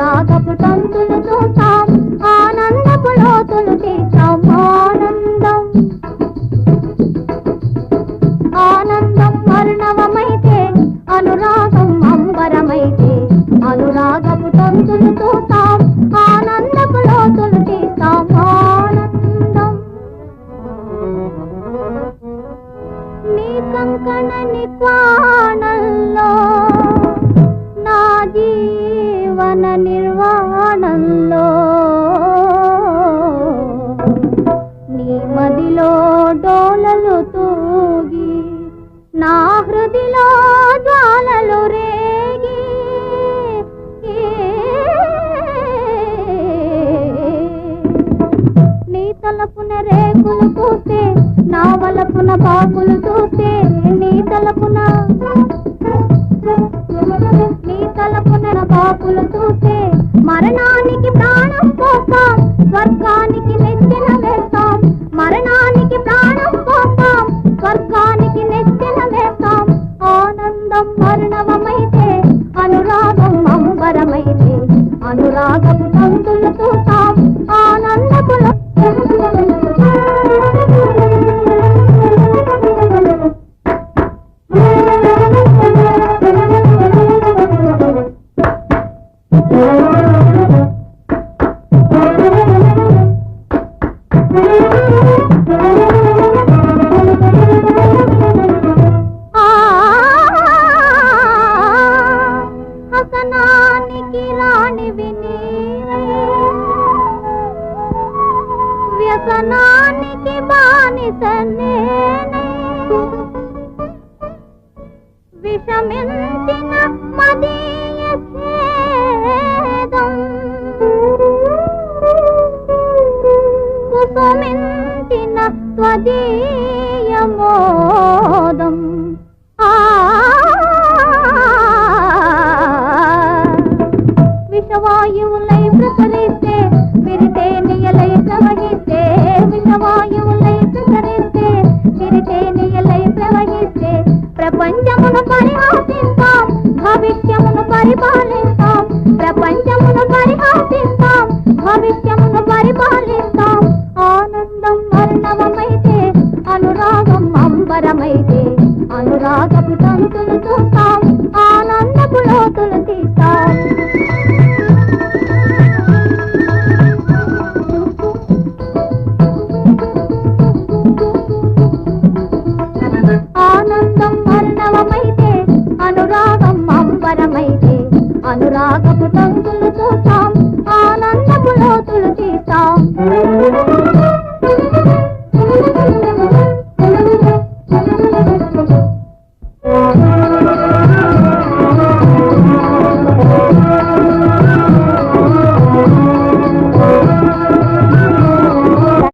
రాగపు తంతులు చూస్తాం ఆనందపు లోతులు తీస్తాం ఆనందం. ఆనందం వర్ణవమైతే అనురాగం అంబరమైతే. అనురాగపు తంతులు చూస్తాం ఆనందపు లోతులు తీస్తాం ఆనందం. నీ కంకణ నిక్వాణంలో నా హృదిలో జ్వాలలు రేగి నీ తలపున రేకులు పూస్తే నా వలపున పాకులు చూస్తే నీ తలపున ఆనందం మరణవమైతే అనురాగం అంబరమైతే అనురాగపు వ్యసనానికి బానిస నేనే విషమించిన మదీయ ఖేదం కుసుమించిన త్వదీయ మోదం. విషవాయువులై ప్రసరిస్తే విరితే నియలై ప్రవహిస్తే విరితే నియలై ప్రవహిస్తే ప్రపంచమును పరిహాసిస్తాం భవిష్యమును పరిపాలిస్తాం. ప్రపంచమును పరిహాసిస్తాం భవిష్యమును పరిపాలిస్తాం. ఆనందం వర్ణవమైతే అనురాగం అంబరమైతే అనురాగపు తంతులు చూస్తాం.